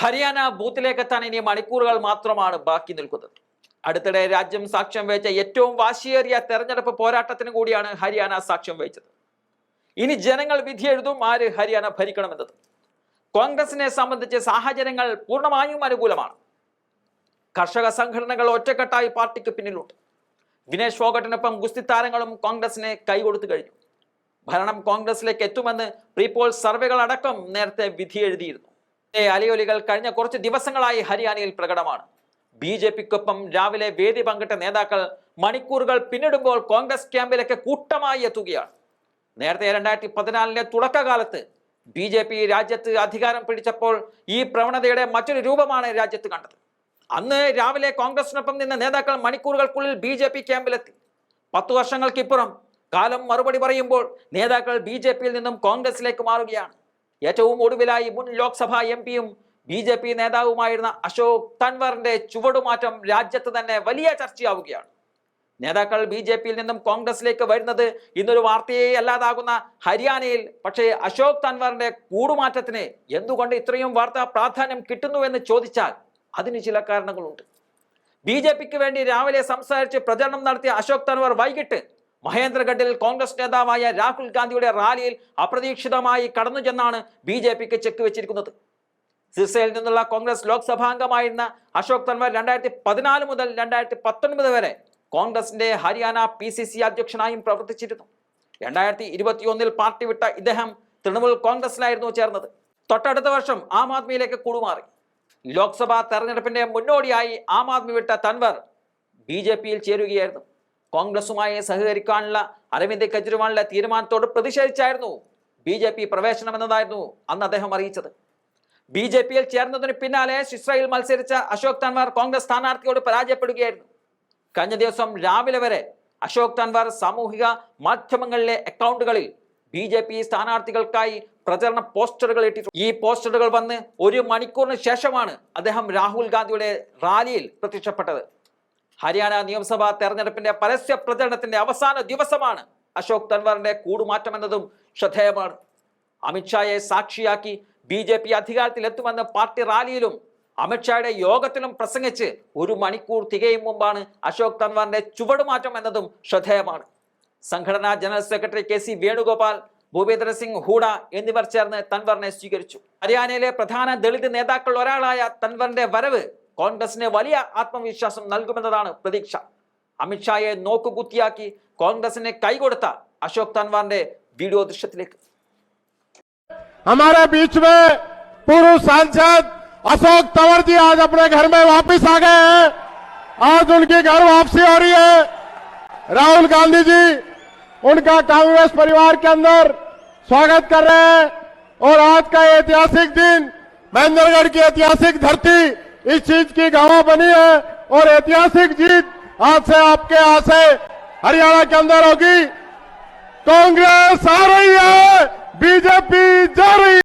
ഹരിയാന ബൂത്തിലേക്ക് എത്താൻ ഇനി മണിക്കൂറുകൾ മാത്രമാണ് ബാക്കി നിൽക്കുന്നത്. അടുത്തിടെ രാജ്യം സാക്ഷ്യം വഹിച്ച ഏറ്റവും വാശിയേറിയ തെരഞ്ഞെടുപ്പ് പോരാട്ടത്തിന് കൂടിയാണ് ഹരിയാന സാക്ഷ്യം വഹിച്ചത്. ഇനി ജനങ്ങൾ വിധി എഴുതും ആര് ഹരിയാന ഭരിക്കണമെന്നത്. കോൺഗ്രസിനെ സംബന്ധിച്ച് സാഹചര്യങ്ങൾ പൂർണമായും അനുകൂലമാണ്. കർഷക സംഘടനകൾ ഒറ്റക്കെട്ടായി പാർട്ടിക്ക് പിന്നിലുണ്ട്. വിനേഷ് ഫോഗട്ടിനൊപ്പം ഗുസ്തി താരങ്ങളും കോൺഗ്രസിനെ കൈകൊടുത്തു കഴിഞ്ഞു. ഭരണം കോൺഗ്രസിലേക്ക് എത്തുമെന്ന് പ്രീപോൾ സർവേകൾ അടക്കം നേരത്തെ വിധി എഴുതിയിരുന്നു. അലയൊലികൾ കഴിഞ്ഞ കുറച്ച് ദിവസങ്ങളായി ഹരിയാനയിൽ പ്രകടമാണ്. ബി ജെ പിക്കൊപ്പം രാവിലെ വേദി പങ്കിട്ട നേതാക്കൾ മണിക്കൂറുകൾ പിന്നിടുമ്പോൾ കോൺഗ്രസ് ക്യാമ്പിലേക്ക് കൂട്ടമായി എത്തുകയാണ്. നേരത്തെ രണ്ടായിരത്തി പതിനാലിലെ തുടക്കകാലത്ത് ബി ജെ പി രാജ്യത്ത് അധികാരം പിടിച്ചപ്പോൾ ഈ പ്രവണതയുടെ മറ്റൊരു രൂപമാണ് രാജ്യത്ത് കണ്ടത്. അന്ന് രാവിലെ കോൺഗ്രസിനൊപ്പം നിന്ന നേതാക്കൾ മണിക്കൂറുകൾക്കുള്ളിൽ ബി ജെ പി ക്യാമ്പിലെത്തി. പത്തു വർഷങ്ങൾക്കിപ്പുറം കാലം മറുപടി പറയുമ്പോൾ നേതാക്കൾ ബി ജെ പിയിൽ നിന്നും കോൺഗ്രസിലേക്ക് മാറുകയാണ്. ഏറ്റവും ഒടുവിലായി മുൻ ലോക്സഭാ എം പിയും ബി ജെ പി നേതാവുമായിരുന്ന അശോക് തൻവറിന്റെ ചുവടുമാറ്റം രാജ്യത്ത് തന്നെ വലിയ ചർച്ചയാവുകയാണ്. നേതാക്കൾ ബി ജെ പിയിൽ നിന്നും കോൺഗ്രസിലേക്ക് വരുന്നത് ഇന്നൊരു വാർത്തയെ അല്ലാതാകുന്ന ഹരിയാനയിൽ പക്ഷേ അശോക് തൻവറിന്റെ കൂടുമാറ്റത്തിന് എന്തുകൊണ്ട് ഇത്രയും വാർത്താ പ്രാധാന്യം കിട്ടുന്നുവെന്ന് ചോദിച്ചാൽ അതിന് ചില കാരണങ്ങളുണ്ട്. ബി ജെ പിക്ക് വേണ്ടി രാവിലെ സംസാരിച്ച് പ്രചരണം നടത്തിയ അശോക് തൻവർ വൈകിട്ട് മഹേന്ദ്രഗഡിൽ കോൺഗ്രസ് നേതാവായ രാഹുൽ ഗാന്ധിയുടെ റാലിയിൽ അപ്രതീക്ഷിതമായി കടന്നു ചെന്നാണ് ബി ജെ പിക്ക് ചെക്ക് വെച്ചിരിക്കുന്നത്. സിർസയിൽ നിന്നുള്ള കോൺഗ്രസ് ലോക്സഭാംഗമായിരുന്ന അശോക് തൻവർ രണ്ടായിരത്തി പതിനാല് മുതൽ രണ്ടായിരത്തി പത്തൊൻപത് വരെ കോൺഗ്രസിന്റെ ഹരിയാന പി സി സി അധ്യക്ഷനായും പ്രവർത്തിച്ചിരുന്നു. രണ്ടായിരത്തി ഇരുപത്തിയൊന്നിൽ പാർട്ടി വിട്ട ഇദ്ദേഹം തൃണമൂൽ കോൺഗ്രസിലായിരുന്നു ചേർന്നത്. തൊട്ടടുത്ത വർഷം ആം ആദ്മിയിലേക്ക് കൂടുമാറി. ലോക്സഭാ തെരഞ്ഞെടുപ്പിന്റെ മുന്നോടിയായി ആം ആദ്മി വിട്ട തൻവർ ബി ജെ പിയിൽ ചേരുകയായിരുന്നു. കോൺഗ്രസുമായി സഹകരിക്കാനുള്ള അരവിന്ദ് കെജ്രിവാളിന്റെ തീരുമാനത്തോട് പ്രതിഷേധിച്ചായിരുന്നു ബി ജെ പി പ്രവേശനം എന്നതായിരുന്നു അന്ന് അദ്ദേഹം അറിയിച്ചത്. ബി ജെ പിയിൽ ചേർന്നതിന് പിന്നാലെ ഇസ്രായേൽ മത്സരിച്ച അശോക് തൻവാർ കോൺഗ്രസ് സ്ഥാനാർത്ഥിയോട് പരാജയപ്പെടുകയായിരുന്നു. കഴിഞ്ഞ ദിവസം രാവിലെ വരെ അശോക് തൻവാർ സാമൂഹിക മാധ്യമങ്ങളിലെ അക്കൗണ്ടുകളിൽ ബി ജെ പി സ്ഥാനാർത്ഥികൾക്കായി പ്രചരണ പോസ്റ്ററുകൾ ഇട്ടിട്ടുണ്ട് ഈ പോസ്റ്ററുകൾ വന്ന് ഒരു മണിക്കൂറിന് ശേഷമാണ് അദ്ദേഹം രാഹുൽ ഗാന്ധിയുടെ റാലിയിൽ പ്രത്യക്ഷപ്പെട്ടത്. ഹരിയാന നിയമസഭാ തെരഞ്ഞെടുപ്പിന്റെ പരസ്യ പ്രചരണത്തിന്റെ അവസാന ദിവസമാണ് അശോക് തൻവാറിന്റെ കൂടുമാറ്റം എന്നതും ശ്രദ്ധേയമാണ് അമിത്ഷായെ സാക്ഷിയാക്കി ബി ജെ പി അധികാരത്തിലെത്തുമെന്ന് പാർട്ടി റാലിയിലും അമിത്ഷായുടെ യോഗത്തിലും പ്രസംഗിച്ച് ഒരു മണിക്കൂർ തികയും മുമ്പാണ് അശോക് തൻവാറിന്റെ ചുവടുമാറ്റം എന്നതും ശ്രദ്ധേയമാണ്. സംഘടനാ general secretary K C Venugopal Bhupendra Singh Hooda എന്നിവർ ചേർന്ന് തൻവറിനെ സ്വീകരിച്ചു. ഹരിയാനയിലെ പ്രധാന ദളിത് നേതാക്കൾ ഒരാളായ തൻവറിന്റെ വരവ് കോൺഗ്രസിന് വലിയ ആത്മവിശ്വാസം നൽകുമെന്നതാണ് പ്രതീക്ഷ അമിത്ഷായെ നോക്കുകുത്തിയാക്കി കോൺഗ്രസിനെ കൈകൊടുത്ത അശോക് തൻവാറിന്റെ വീഡിയോ ദൃശ്യത്തിലേക്ക് हमारे बीच में पूर्व सांसद अशोक तंवर जी आज अपने घर में वापस आ गए हैं आज उनकी घर वापसी हो रही है राहुल गांधी जी उनका कांग्रेस परिवार के अंदर स्वागत कर रहे हैं और आज का ये ऐतिहासिक दिन महेंद्रगढ़ की ऐतिहासिक धरती इस चीज़ की गवाह बनी है और ऐतिहासिक जीत आज से आपके यहाँ से हरियाणा के अंदर होगी। कांग्रेस आ रही है, बीजेपी जा रही है।